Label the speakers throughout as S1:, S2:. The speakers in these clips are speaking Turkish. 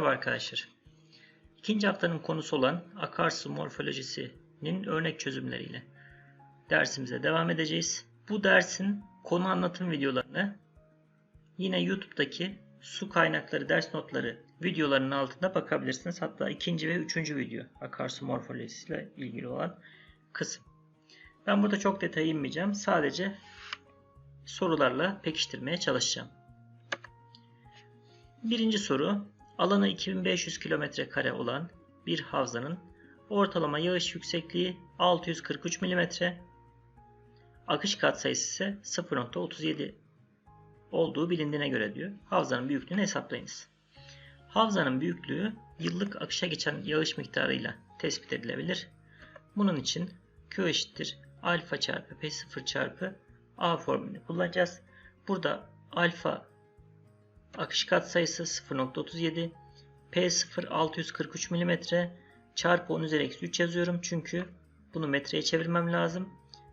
S1: Merhaba arkadaşlar. İkinci haftanın konusu olan akarsu morfolojisinin örnek çözümleriyle dersimize devam edeceğiz. Bu dersin konu anlatım videolarını yine YouTube'daki su kaynakları ders notları videolarının altında bakabilirsiniz. Hatta ikinci ve üçüncü video akarsu morfolojisiyle ilgili olan kısım. Ben burada çok detay inmeyeceğim. Sadece sorularla pekiştirmeye çalışacağım. Birinci soru Alanı 2500 kilometre kare olan bir havzanın ortalama yağış yüksekliği 643 mm, akış katsayısı ise 0.37 olduğu bilindiğine göre diyor. Havzanın büyüklüğünü hesaplayınız. Havzanın büyüklüğü yıllık akışa geçen yağış miktarıyla tespit edilebilir. Bunun için Q eşittir alfa çarpı P0 çarpı A formülünü kullanacağız. Burada alfa Akış kat sayısı 0.37. P0 643 mm çarpı 10 üzeri eksi 3 yazıyorum. Çünkü bunu metreye çevirmem lazım.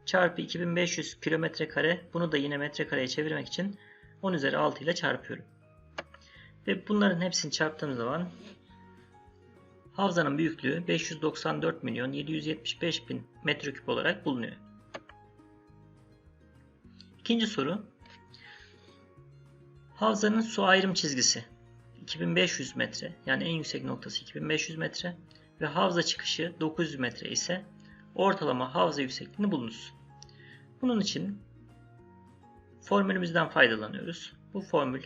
S1: Çarpı 2500 kilometre kare. Bunu da yine metre kareye çevirmek için 10 üzeri 6 ile çarpıyorum. Ve bunların hepsini çarptığım zaman havzanın büyüklüğü 594 milyon 775 bin metreküp olarak bulunuyor. İkinci soru Havzanın su ayrım çizgisi 2500 metre yani en yüksek noktası 2500 metre ve havza çıkışı 900 metre ise ortalama havza yüksekliğini bulunuz. Bunun için formülümüzden faydalanıyoruz. Bu formül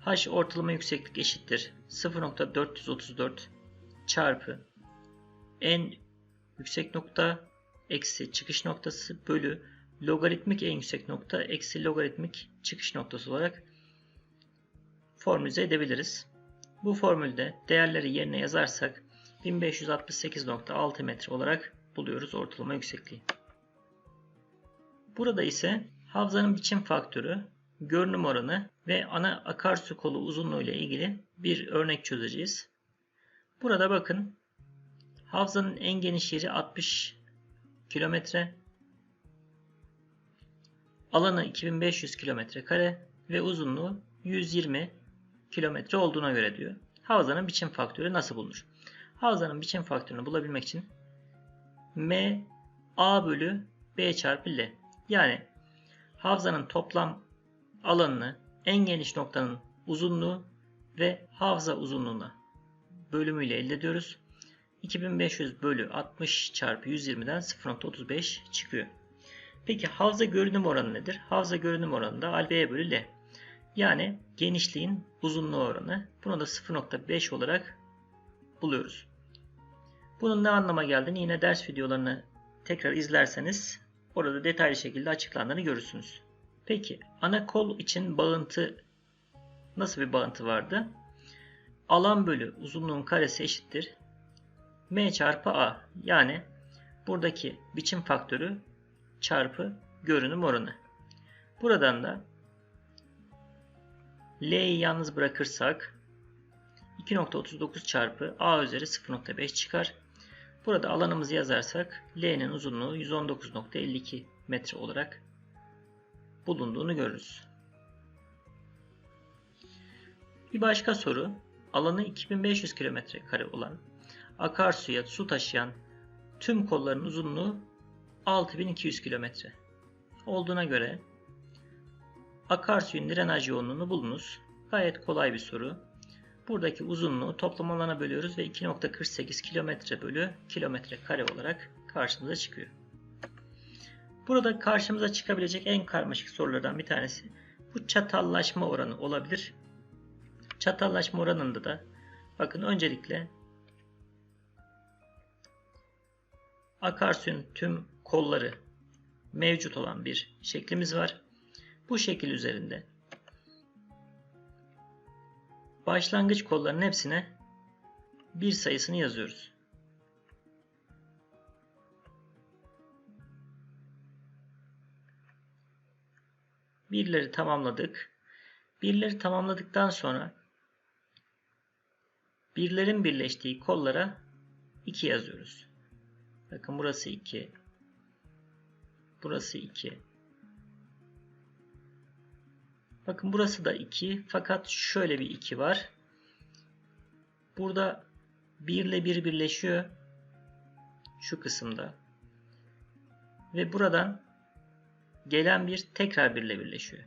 S1: h ortalama yükseklik eşittir 0.434 çarpı en yüksek nokta eksi çıkış noktası bölü logaritmik en yüksek nokta eksi logaritmik çıkış noktası olarak formülize edebiliriz. Bu formülde değerleri yerine yazarsak 1568.6 metre olarak buluyoruz ortalama yüksekliği. Burada ise havzanın biçim faktörü, görünüm oranı ve ana akarsu kolu uzunluğu ile ilgili bir örnek çözeceğiz. Burada bakın havzanın en geniş yeri 60 kilometre, alanı 2500 kilometre kare ve uzunluğu 120 kilometre olduğuna göre diyor. Havzanın biçim faktörü nasıl bulunur? Havzanın biçim faktörünü bulabilmek için M A bölü B çarpı L. Yani havzanın toplam alanını en geniş noktanın uzunluğu ve havza uzunluğuna bölümüyle elde ediyoruz. 2500 bölü 60 çarpı 120'den 0.35 çıkıyor. Peki havza görünüm oranı nedir? Havza görünüm oranı da B bölü L. Yani genişliğin uzunluğu oranı. Bunu da 0.5 olarak buluyoruz. Bunun ne anlama geldiğini yine ders videolarını tekrar izlerseniz orada detaylı şekilde açıklandığını görürsünüz. Peki ana kol için bağıntı nasıl bir bağıntı vardı? Alan bölü uzunluğun karesi eşittir. M çarpı A yani buradaki biçim faktörü çarpı görünüm oranı. Buradan da L'yi yalnız bırakırsak 2.39 çarpı A üzeri 0.5 çıkar. Burada alanımızı yazarsak L'nin uzunluğu 119.52 metre olarak bulunduğunu görürüz. Bir başka soru. Alanı 2500 kilometre kare olan akarsuya su taşıyan tüm kolların uzunluğu 6200 kilometre olduğuna göre Akarsuyun drenaj yoğunluğunu bulunuz. Gayet kolay bir soru. Buradaki uzunluğu toplam alana bölüyoruz ve 2.48 kilometre bölü kilometre kare olarak karşımıza çıkıyor. Burada karşımıza çıkabilecek en karmaşık sorulardan bir tanesi bu çatallaşma oranı olabilir. Çatallaşma oranında da bakın öncelikle akarsuyun tüm kolları mevcut olan bir şeklimiz var. Bu şekil üzerinde başlangıç kolların hepsine bir sayısını yazıyoruz. Birleri tamamladık. Birleri tamamladıktan sonra birlerin birleştiği kollara 2 yazıyoruz. Bakın burası 2. Burası 2. Bakın burası da 2. Fakat şöyle bir 2 var. Burada 1 ile 1 birleşiyor. Şu kısımda. Ve buradan gelen bir tekrar 1 ile birleşiyor.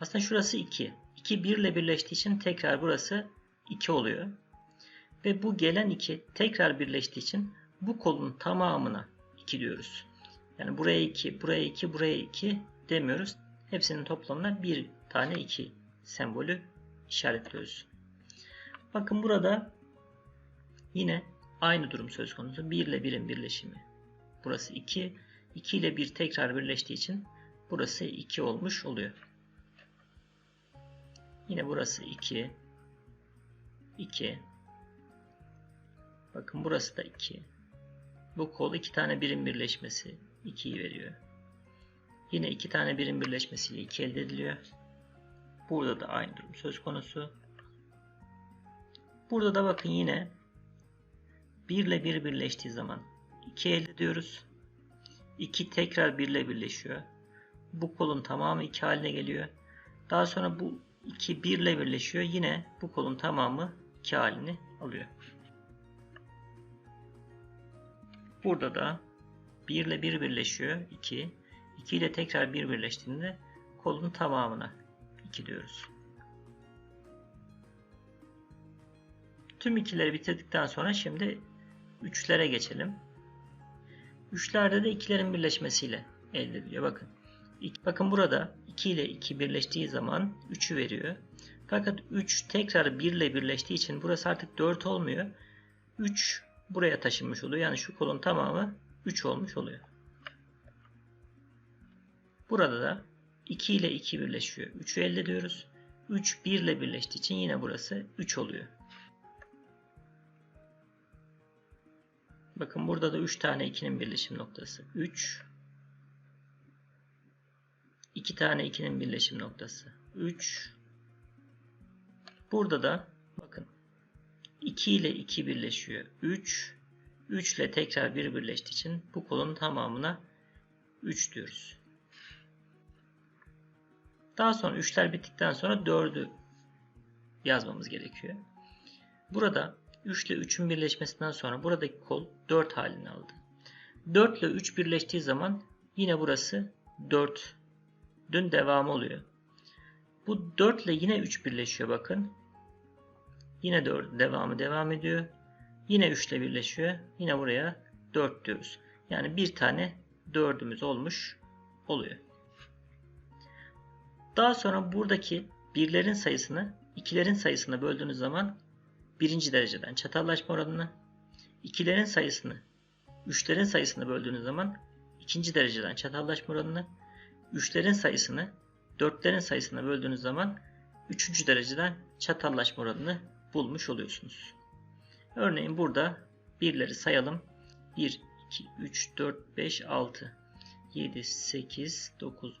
S1: Aslında şurası 2. 2 1 ile birleştiği için tekrar burası 2 oluyor. Ve bu gelen 2 tekrar birleştiği için bu kolun tamamına 2 diyoruz. Yani buraya 2, buraya 2, buraya 2 demiyoruz. Hepsinin toplamına 1 tane 2 sembolü işaretliyoruz. Bakın burada yine aynı durum söz konusu. 1 ile 1'in birleşimi. Burası 2. 2 ile 1 tekrar birleştiği için burası 2 olmuş oluyor. Yine burası 2. 2. Bakın burası da 2. Bu kol 2 tane birim birleşmesi 2'yi veriyor. Yine 2 tane birim birleşmesiyle 2 elde ediliyor. Burada da aynı durum söz konusu. Burada da bakın yine 1 ile 1 birleştiği zaman 2 elde ediyoruz. 2 tekrar 1 ile birleşiyor. Bu kolun tamamı 2 haline geliyor. Daha sonra bu 2 1 ile birleşiyor. Yine bu kolun tamamı 2 halini alıyor. Burada da 1 ile 1 birleşiyor. 2. 2 ile tekrar 1 birleştiğinde kolun tamamına 2 diyoruz. Tüm ikileri bitirdikten sonra şimdi üçlere geçelim. Üçlerde de ikilerin birleşmesiyle elde ediliyor. Bakın. Bakın burada 2 ile 2 birleştiği zaman 3'ü veriyor. Fakat 3 tekrar 1 ile birleştiği için burası artık 4 olmuyor. 3 buraya taşınmış oluyor. Yani şu kolun tamamı 3 olmuş oluyor. Burada da 2 ile 2 birleşiyor. 3'ü elde ediyoruz. 3 1 ile birleştiği için yine burası 3 oluyor. Bakın burada da 3 tane 2'nin birleşim noktası. 3 2 tane 2'nin birleşim noktası. 3 Burada da bakın 2 ile 2 birleşiyor. 3 3 ile tekrar 1 birleştiği için bu kolun tamamına 3 diyoruz. Daha sonra 3'ler bittikten sonra 4'ü yazmamız gerekiyor. Burada 3 ile 3'ün birleşmesinden sonra buradaki kol 4 halini aldı. 4 ile 3 birleştiği zaman yine burası 4 dün devamı oluyor. Bu 4 ile yine 3 birleşiyor bakın. Yine 4 devamı devam ediyor. Yine 3 ile birleşiyor. Yine buraya 4 diyoruz. Yani bir tane 4'ümüz olmuş oluyor. Daha sonra buradaki birlerin sayısını ikilerin sayısına böldüğünüz zaman birinci dereceden çatallaşma oranını, ikilerin sayısını üçlerin sayısına böldüğünüz zaman ikinci dereceden çatallaşma oranını, üçlerin sayısını dörtlerin sayısına böldüğünüz zaman üçüncü dereceden çatallaşma oranını bulmuş oluyorsunuz. Örneğin burada birleri sayalım. 1, 2, 3, 4, 5, 6, 7, 8, 9,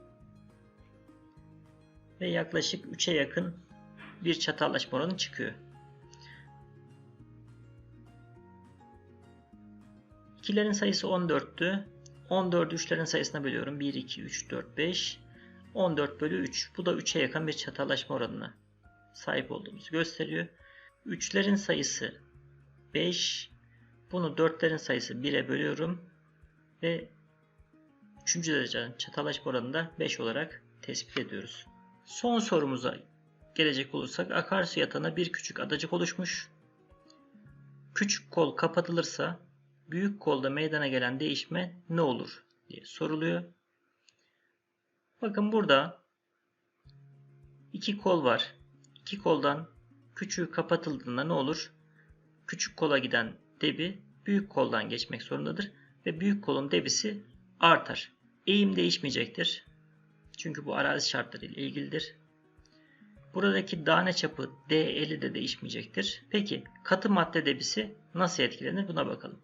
S1: ve yaklaşık 3'e yakın bir çatallaşma oranı çıkıyor. İkilerin sayısı 14'tü. 14'ü 3'lerin sayısına bölüyorum. 1, 2, 3, 4, 5. 14 bölü 3. Bu da 3'e yakın bir çatallaşma oranına sahip olduğumuzu gösteriyor. 3'lerin sayısı 5. Bunu 4'lerin sayısı 1'e bölüyorum. Ve 3. derece çatallaşma oranında 5 olarak tespit ediyoruz. Son sorumuza gelecek olursak akarsu yatağına bir küçük adacık oluşmuş. Küçük kol kapatılırsa büyük kolda meydana gelen değişme ne olur diye soruluyor. Bakın burada iki kol var. İki koldan küçüğü kapatıldığında ne olur? Küçük kola giden debi büyük koldan geçmek zorundadır ve büyük kolun debisi artar. Eğim değişmeyecektir. Çünkü bu arazi şartları ile ilgilidir. Buradaki tane çapı D50 de değişmeyecektir. Peki katı madde debisi nasıl etkilenir buna bakalım.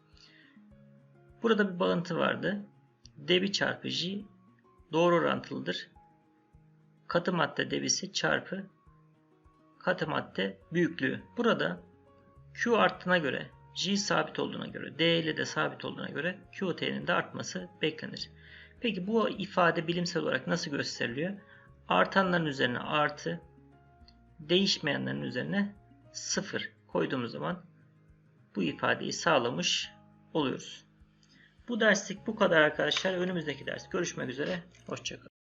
S1: Burada bir bağıntı vardı. Debi çarpı J doğru orantılıdır. Katı madde debisi çarpı katı madde büyüklüğü. Burada Q arttığına göre J sabit olduğuna göre D50 de sabit olduğuna göre QT'nin de artması beklenir. Peki bu ifade bilimsel olarak nasıl gösteriliyor? Artanların üzerine artı, değişmeyenlerin üzerine sıfır koyduğumuz zaman bu ifadeyi sağlamış oluyoruz. Bu derslik bu kadar arkadaşlar. Önümüzdeki ders görüşmek üzere. Hoşçakalın.